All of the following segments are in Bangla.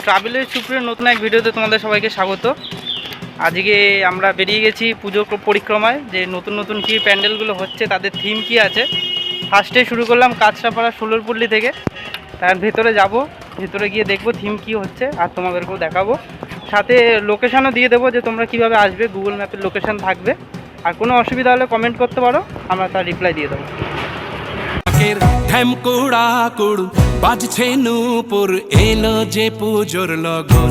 ট্রাভেলের সুপ্রিয় নতুন এক ভিডিওতে তোমাদের সবাইকে স্বাগত। আজকে আমরা বেরিয়ে গেছি পুজো ক- পরিক্রমায়, যে নতুন নতুন কী প্যান্ডেলগুলো হচ্ছে, তাদের থিম কি আছে। ফার্স্টে শুরু করলাম কাঁচরাপাড়া ষোলোরপল্লি থেকে। তার ভেতরে যাব, ভেতরে গিয়ে দেখব থিম কি হচ্ছে, আর তোমাদেরকেও দেখাবো। সাথে লোকেশানও দিয়ে দেবো যে তোমরা কীভাবে আসবে গুগল ম্যাপের লোকেশান থাকবে। আর কোনো অসুবিধা হলে কমেন্ট করতে পারো, আমরা তার রিপ্লাই দিয়ে দেবো। কাকের ঢ্যামকুড়া কুড় বাজছে নূপুর এলো যে পুজোর লগন।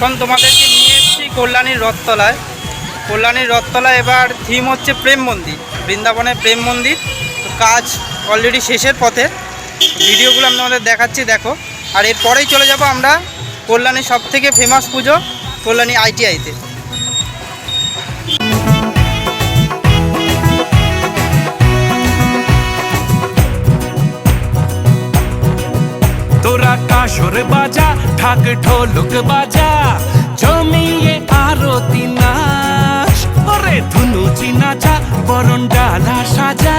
এখন তোমাদেরকে নিয়ে এসেছি কল্যাণীর রথতলায়। কল্যাণীর রথতলায় এবার থিম হচ্ছে প্রেম মন্দির, বৃন্দাবনের প্রেম মন্দির। কাজ অলরেডি শেষের পথে। ভিডিওগুলো আমি তোমাদের দেখাচ্ছি, দেখো। আর এরপরেই চলে যাব আমরা কল্যাণীর সব থেকে ফেমাস পুজো, কল্যাণী আইটিআইতে। তোরা কাসর বাজা ঢাক ঢোলক বাজা জমিয়ে আরতি নাচ ওরে ধুনুচি নাচা বরণ ডালা সাজা